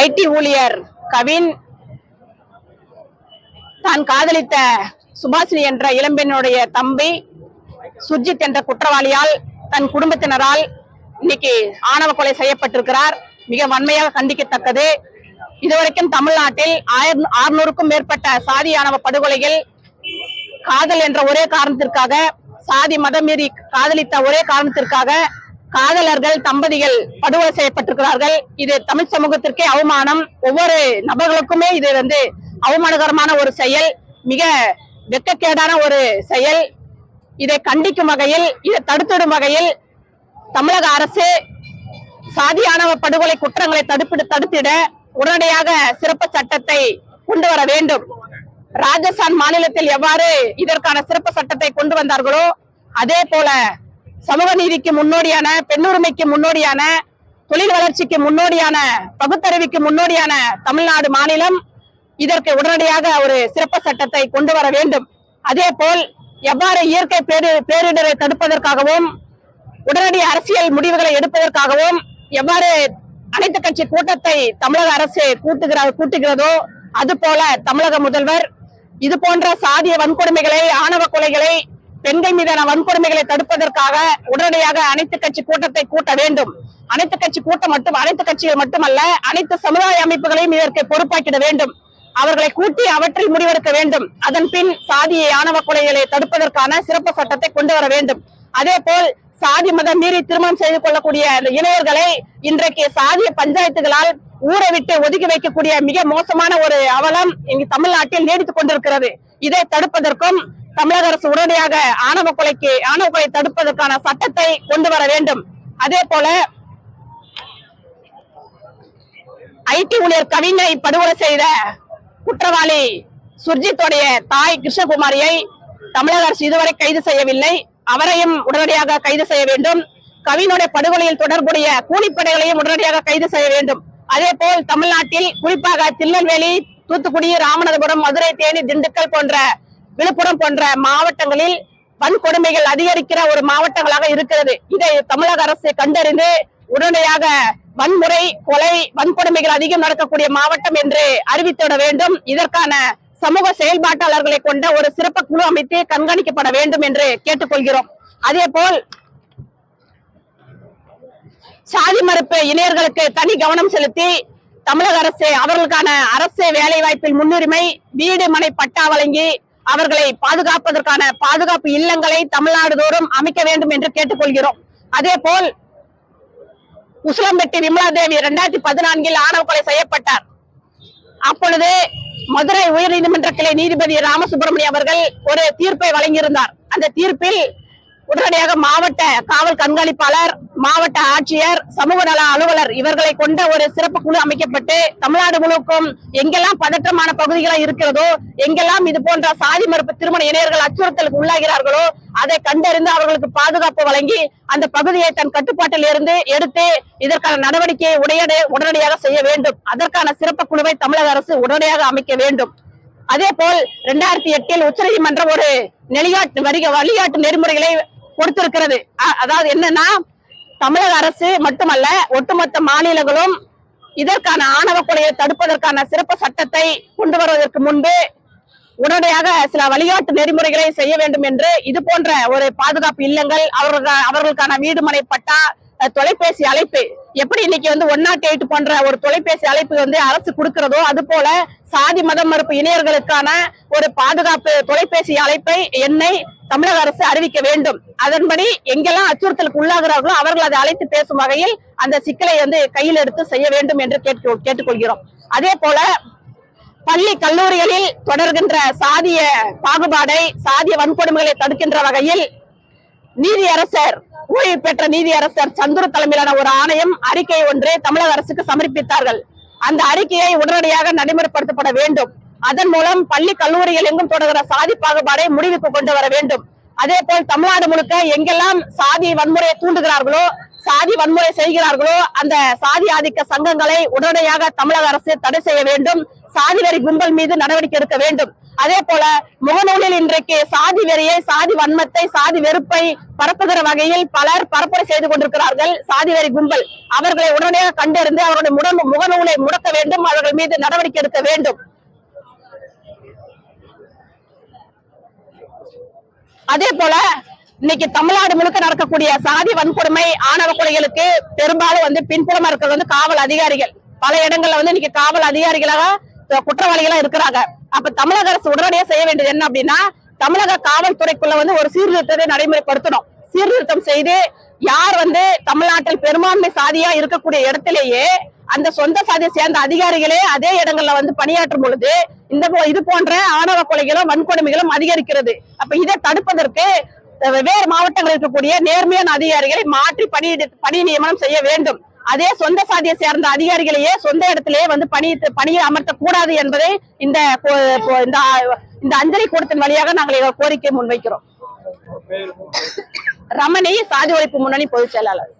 ID ஊழியர் கவின் தான் காதலித்த சுபாஷினி என்ற இளம்பெண்ணுடைய தம்பி சுர்ஜித் என்ற குற்றவாளியால் தன் குடும்பத்தினரால் இன்னைக்கு ஆணவ கொலை செய்யப்பட்டிருக்கிறார். மிக வன்மையாக கண்டிக்கத்தக்கது. இதுவரைக்கும் தமிழ்நாட்டில் ஆயிரம் அறுநூறுக்கும் மேற்பட்ட சாதி ஆணவ படுகொலைகள் காதல் என்ற ஒரே காரணத்திற்காக சாதி மதம் மீறி காதலித்த ஒரே காரணத்திற்காக காதலர்கள் தம்பதிகள் படுகொலை செய்யப்பட்டிருக்கிறார்கள். இது தமிழ் சமூகத்திற்கே அவமானம். ஒவ்வொரு நபர்களுக்குமே இது வந்து அவமானகரமான ஒரு செயல் மிக வெக்கக்கேடான ஒரு செயல். இதை கண்டிக்கும் வகையில் இதை தடுத்திடும் வகையில் தமிழக அரசு சாதியானவ படுகொலை குற்றங்களை தடுப்பிட தடுத்திட உடனடியாக சிறப்பு சட்டத்தை கொண்டு வர வேண்டும். ராஜஸ்தான் மாநிலத்தில் எவ்வாறு இதற்கான சிறப்பு சட்டத்தை கொண்டு வந்தார்களோ அதே போல சமூக நீதிக்கு முன்னோடியான பெண்ணுரிமைக்கு முன்னோடியான தொழில் வளர்ச்சிக்கு முன்னோடியான பகுத்தறிவுக்கு முன்னோடியான தமிழ்நாடு மாநிலம் இதற்கு உடனடியாக ஒரு சிறப்பு சட்டத்தை கொண்டு வர வேண்டும். அதே போல் எவ்வாறு இயற்கை பேரு பேரிடரை தடுப்பதற்காகவும் உடனடி அரசியல் முடிவுகளை எடுப்பதற்காகவும் எவ்வாறு அனைத்து கட்சி கூட்டத்தை தமிழக அரசு கூட்டுகிறார் கூட்டுகிறதோ அது போல தமிழக முதல்வர் இது போன்ற சாதிய வன்கொடுமைகளை ஆணவ கொலைகளை பெண்கள் மீதான வன்கொடுமைகளை தடுப்பதற்காக உடனடியாக அனைத்து கட்சி கூட்டத்தை கூட்ட வேண்டும். அனைத்து கட்சி கூட்டம் மட்டும் அனைத்து கட்சிகள் மட்டுமல்ல அனைத்து சமுதாய அமைப்புகளையும் இதற்கு பொறுப்பாக்கிட வேண்டும். அவர்களை கூட்டி அவற்றில் முடிவெடுக்க வேண்டும். அதன் பின் சாதியை ஆணவ கொலைகளை தடுப்பதற்கான சிறப்பு சட்டத்தை கொண்டு வர வேண்டும். அதே போல் சாதி மதம் மீறி திருமணம் செய்து கொள்ளக்கூடிய அந்த இளைஞர்களை இன்றைக்கு சாதிய பஞ்சாயத்துகளால் ஊரை விட்டு ஒதுக்கி வைக்கக்கூடிய மிக மோசமான ஒரு அவலம் இங்கு தமிழ்நாட்டில் நீடித்துக் கொண்டிருக்கிறது. இதை தடுப்பதற்கும் தமிழக அரசு உடனடியாக ஆணவ கொலைக்கு ஆணவ கொலை தடுப்பதற்கான சட்டத்தை கொண்டு வர வேண்டும். அதே போல ஐடி ஊழியர் கவினை படுகொலை செய்த குற்றவாளி சுர்ஜித்துடைய தாய் கிருஷ்ணகுமாரியை தமிழக அரசு இதுவரை கைது செய்யவில்லை. அவரையும் உடனடியாக கைது செய்ய வேண்டும். கவினுடைய படுகொலையில் தொடர்புடைய கூலிப்படைகளையும் உடனடியாக கைது செய்ய வேண்டும். அதே போல் தமிழ்நாட்டில் குறிப்பாக திருநெல்வேலி தூத்துக்குடி ராமநாதபுரம் மதுரை தேனி திண்டுக்கல் போன்ற விழுப்புரம் போன்ற மாவட்டங்களில் வன்கொடுமைகள் அதிகரிக்கிற ஒரு மாவட்டங்களாக இருக்கிறது. இதை தமிழக அரசு கண்டறிந்து உடனடியாக வன்முறை கொலை வன்கொடுமைகள் அதிகம் நடக்கக்கூடிய மாவட்டம் என்று அறிவித்துவிட வேண்டும். இதற்கான சமூக செயல்பாட்டாளர்களை கொண்ட ஒரு சிறப்பு குழு அமைத்து கண்காணிக்கப்பட வேண்டும் என்று கேட்டுக்கொள்கிறோம். அதே போல் சாதி மறுப்பு இளைஞர்களுக்கு தனி கவனம் செலுத்தி தமிழக அரசு அவர்களுக்கான அரசு வேலை வாய்ப்பில் முன்னுரிமை வீடு மனை பட்டா வழங்கி அவர்களை பாதுகாப்பதற்கான பாதுகாப்பு இல்லங்களை தமிழ்நாடு தோறும் அமைக்க வேண்டும் என்று கேட்டுக்கொள்கிறோம். அதே போல் உசிலம்பட்டி விமலா தேவி இரண்டாயிரத்தி பதினான்கில் ஆணவ கொலை செய்யப்பட்டார். அப்பொழுது மதுரை உயர்நீதிமன்ற கிளை நீதிபதி ராமசுப்பிரமணியம் அவர்கள் ஒரு தீர்ப்பை வழங்கியிருந்தார். அந்த தீர்ப்பில் உடனடியாக மாவட்ட காவல் கண்காணிப்பாளர் மாவட்ட ஆட்சியர் சமூக நல அலுவலர் இவர்களை கொண்ட ஒரு சிறப்பு குழு அமைக்கப்பட்டு தமிழ்நாடு முழுக்கும் எங்கெல்லாம் பதற்றமான பகுதிகளா இருக்கிறதோ எங்கெல்லாம் இது போன்ற சாதி மறுப்பு திருமண இணையர்கள் அச்சுறுத்தலுக்கு உள்ளாகிறார்களோ அதை கண்டறிந்து அவர்களுக்கு பாதுகாப்பு வழங்கி அந்த பகுதியை தன் கட்டுப்பாட்டில் இருந்து எடுத்து இதற்கான நடவடிக்கையை உடையடே உடனடியாக செய்ய வேண்டும். அதற்கான சிறப்பு குழுவை தமிழக அரசு உடனடியாக அமைக்க வேண்டும். அதே போல் இரண்டாயிரத்தி எட்டில் உச்சநீதிமன்றம் ஒரு நெளியாட்டு வரிக வழிகாட்டு நெறிமுறைகளை கொடுத்திருக்கிறது அதாவது என்னன்னா தமிழக அரசு மட்டுமல்ல ஒட்டுமொத்த மாநிலங்களும் இதற்கான ஆணவ கொலையை தடுப்பதற்கான சிறப்பு சட்டத்தை கொண்டு வருவதற்கு முன்பு உடனடியாக சில வழிகாட்டு நெறிமுறைகளை செய்ய வேண்டும் என்று இது போன்ற ஒரு பாதுகாப்பு இல்லங்கள் அவர்கள் அவர்களுக்கான வீடுமனை பட்டா தொலைபேசி அழைப்பு. எப்படி இன்னைக்கு வந்து ஒன் நாட் எயிட் போன்ற ஒரு தொலைபேசி அழைப்பு வந்து அரசு கொடுக்கிறதோ அது போல சாதி மதம் மறுப்பு இளைஞர்களுக்கான ஒரு பாதுகாப்பு தொலைபேசி அழைப்பை என்னை தமிழக அரசு அறிவிக்க வேண்டும். அதன்படி எங்கெல்லாம் அச்சுறுத்தலுக்கு உள்ளாகிறார்களோ அவர்கள் அதை அழைத்து பேசும் வகையில் அந்த சிக்கலை வந்து கையில் எடுத்து செய்ய வேண்டும் என்று கேட்டு கேட்டுக்கொள்கிறோம். அதே போல பள்ளி கல்லூரிகளில் தொடர்கின்ற சாதிய பாகுபாடை சாதிய வன்கொடுமைகளை தடுக்கின்ற வகையில் நீதியரசர் ஓய்வு பெற்ற நீதியரசர் சந்துரு தலைமையிலான ஒரு ஆணையம் அறிக்கை ஒன்றை தமிழக அரசுக்கு சமர்ப்பித்தார்கள். அந்த அறிக்கையை உடனடியாக நடைமுறைப்படுத்தப்பட வேண்டும். அதன் மூலம் பள்ளி கல்லூரிகள் எங்கும் தொடர்கிற சாதி பாகுபாடை முடிவுக்கு கொண்டு வர வேண்டும். அதே போல் தமிழ்நாடு முழுக்க எங்கெல்லாம் சாதி வன்முறையை தூண்டுகிறார்களோ சாதி வன்முறை செய்கிறார்களோ அந்த சாதி ஆதிக்க சங்கங்களை உடனடியாக தமிழக அரசு தடை செய்ய வேண்டும். சாதி வெறி கும்பல் மீது நடவடிக்கை எடுக்க வேண்டும். அதே போல முகநூலில் இன்றைக்கு சாதி வெறியை சாதி வன்மத்தை சாதி வெறுப்பை பரப்புகிற வகையில் பலர் பரப்புரை செய்து கொண்டிருக்கிறார்கள். சாதி வெறி கும்பல். அவர்களை உடனடியாக கண்டறிந்து அவருடைய முட முகநூலை முடக்க வேண்டும். அவர்கள் மீது நடவடிக்கை எடுக்க வேண்டும். அதே போல இன்னைக்கு தமிழ்நாடு முழுக்க நடக்கக்கூடிய சாதி வன்கொடுமை ஆணவ கொலைகளுக்கு பெரும்பாலும் வந்து பின்புறமா இருக்கிறது வந்து காவல் அதிகாரிகள். பல இடங்கள்ல வந்து இன்னைக்கு காவல் அதிகாரிகளாக குற்றவாளிகளா இருக்கிறாங்க. அப்ப தமிழக அரசு உடனடியாக செய்ய வேண்டியது என்ன அப்படின்னா தமிழக காவல்துறைக்குள்ள வந்து ஒரு சீர்திருத்தத்தை நடைமுறைப்படுத்தணும். சீர்திருத்தம் செய்து யார் வந்து தமிழ்நாட்டில் பெரும்பான்மை சாதியா இருக்கக்கூடிய இடத்திலேயே அந்த சொந்த சாதியை சேர்ந்த அதிகாரிகளே அதே இடங்கள்ல வந்து பணியாற்றும் பொழுது இந்த போ- இது போன்ற ஆணவ கொலைகளும் வன்கொடுமைகளும் அதிகரிக்கிறது. அப்ப இதை தடுப்பதற்கு வெவ்வேறு மாவட்டங்களில் இருக்கக்கூடிய நேர்மையான அதிகாரிகளை மாற்றி பணி பணி நியமனம் செய்ய வேண்டும். அதே சொந்த சாதியை சேர்ந்த அதிகாரிகளையே சொந்த இடத்திலேயே வந்து பணி பணியை அமர்த்தக்கூடாது என்பதை இந்த இந்த அஞ்சலி கூடத்தின் வழியாக நாங்கள் கோரிக்கை முன்வைக்கிறோம். ரமணி சாதி ஒழிப்பு முன்னணி பொதுச் செயலாளர்.